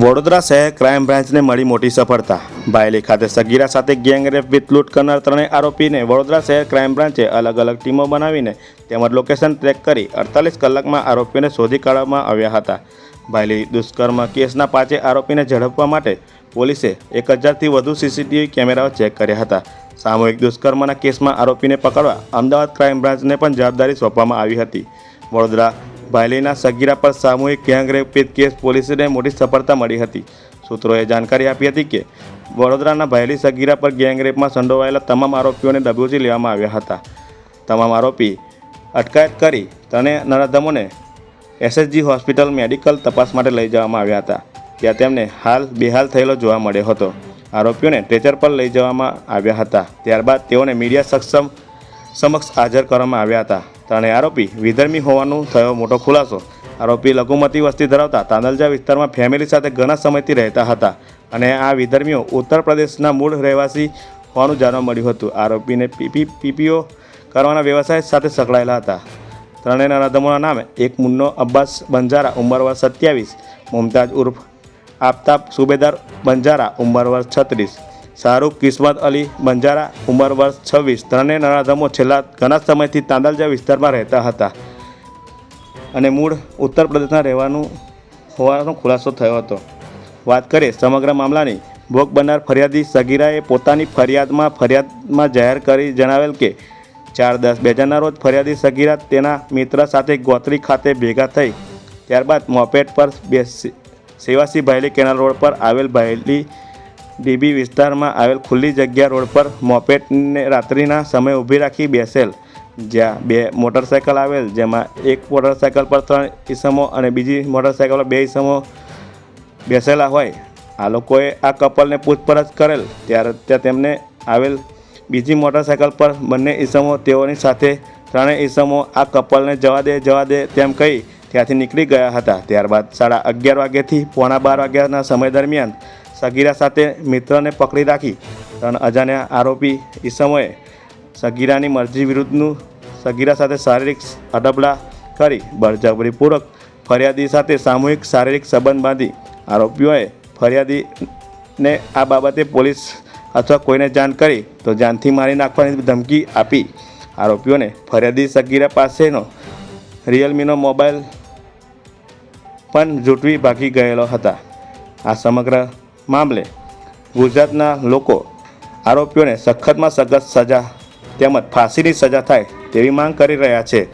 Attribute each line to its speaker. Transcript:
Speaker 1: વડોદરા શહેર ક્રાઇમ બ્રાન્ચને મળી મોટી સફળતા. બાયલી ખાતે સગીરા સાથે ગેંગરેપ વિથ લૂંટ કરનાર ત્રણેય આરોપીને વડોદરા શહેર ક્રાઇમ બ્રાન્ચે અલગ અલગ ટીમો બનાવીને તેમજ લોકેશન ટ્રેક કરી અડતાલીસ કલાકમાં આરોપીને શોધી કાઢવામાં આવ્યા હતા. બાયલી દુષ્કર્મ કેસના પાંચે આરોપીને ઝડપવા માટે પોલીસે એક હજારથી વધુ સીસીટીવી કેમેરાઓ ચેક કર્યા હતા. સામૂહિક દુષ્કર્મના કેસમાં આરોપીને પકડવા અમદાવાદ ક્રાઇમ બ્રાન્ચને પણ જવાબદારી સોંપવામાં આવી હતી. વડોદરા ભાયલીના સગીરા પર સામૂહિક ગેંગરેપ કેસ પોલીસને મોટી સફળતા મળી હતી. સૂત્રોએ જાણકારી આપી હતી કે, વડોદરાના ભાયલી સગીરા પર ગેંગરેપમાં સંડોવાયેલા તમામ આરોપીઓને દબોચી લેવામાં આવ્યા હતા. તમામ આરોપી અટકાયત કરી અને નરાધમોને એસએસજી હોસ્પિટલ મેડિકલ તપાસ માટે લઈ જવામાં આવ્યા હતા. ત્યાં તેમને હાલ બેહાલ થયેલો જોવા મળ્યો હતો. આરોપીઓને ટ્રેચર પર લઈ જવામાં આવ્યા હતા. ત્યારબાદ તેઓને મીડિયા સક્ષમ સમક્ષ હાજર કરવામાં આવ્યા હતા. ત્રણેય આરોપી વિધર્મી હોવાનું થયો મોટો ખુલાસો. આરોપી લઘુમતી વસ્તી ધરાવતા તાંદલજા વિસ્તારમાં ફેમિલી સાથે ઘણા સમયથી રહેતા હતા અને આ વિધર્મીઓ ઉત્તર પ્રદેશના મૂળ રહેવાસી હોવાનું જાણવા મળ્યું હતું. આરોપીને પીપી પીપીઓ કરવાના વ્યવસાય સાથે સંકળાયેલા હતા. ત્રણેયના નરાધમોના નામે એક મુન્નો અબ્બાસ બંજારા, ઉંમર સત્યાવીસ, મુમતાજ ઉર્ફ આફતાબ સુબેદાર બંજારા, ઉંમર છત્રીસ. શાહરૂખ, કિસ્મત અલી બંજારા ઉંમર વર્ષ છવ્વીસ. ત્રણેય નરાધમો છેલ્લા ઘણા સમયથી તાંદલજા વિસ્તારમાં રહેતા હતા. અને મૂળ ઉત્તર પ્રદેશના રહેવાનું હોવાનો ખુલાસો થયો હતો. વાત કરીએ સમગ્ર મામલાની. ભોગ બનનાર ફરિયાદી સગીરાએ પોતાની ફરિયાદમાં ફરિયાદમાં જાહેર કરી જણાવેલ કે, ચાર દસ બે હજારના રોજ ફરિયાદી સગીરા તેના મિત્ર સાથે ગોત્રી ખાતે ભેગા થઈ. ત્યારબાદ મોપેટ પર બેસી, સેવાસી ભાયલી કેનાલ રોડ પર આવેલ ભાયલી ડીબી વિસ્તારમાં આવેલ ખુલ્લી જગ્યા રોડ પર મોપેટને રાત્રિના સમયે ઊભી રાખી બેસેલ. જ્યાં બે મોટરસાયકલ આવેલ, જેમાં એક મોટરસાયકલ પર ત્રણ ઈસમો અને બીજી મોટરસાયકલ પર બે ઈસમો બેસેલા હોય. આ લોકોએ આ કપલને પૂછપરછ કરેલ, ત્યારે ત્યાં તેમને આવેલ બીજી મોટરસાયકલ પર બંને ઈસમો તેઓની સાથે ત્રણેય ઈસમો આ કપલને જવા દે જવા દે તેમ કહી ત્યાંથી નીકળી ગયા હતા. ત્યારબાદ સાડા અગિયાર વાગ્યાથી પોણા બાર વાગ્યાના સમય દરમિયાન સગીરા સાથે મિત્રને પકડી રાખી ત્રણ અજાણ્યા આરોપી ઈસમોએ સગીરાની મરજી વિરુદ્ધનું સગીરા સાથે શારીરિક અડબડા કરી બળજબરીપૂર્વક ફરિયાદી સાથે સામૂહિક શારીરિક સંબંધ બાંધી આરોપીઓએ ફરિયાદીને આ બાબતે પોલીસ અથવા કોઈને જાણ કરી તો જાનથી મારી નાખવાની ધમકી આપી. આરોપીઓને ફરિયાદી સગીરા પાસેનો રિયલમીનો મોબાઈલ પણ જૂટવી ભાગી ગયેલો હતા. આ સમગ્ર મામલે ગુજરાતના લોકો આરોપીઓને સખતમાં સખત સજા તેમજ ફાંસીની સજા થાય તેવી માંગ કરી રહ્યા છે.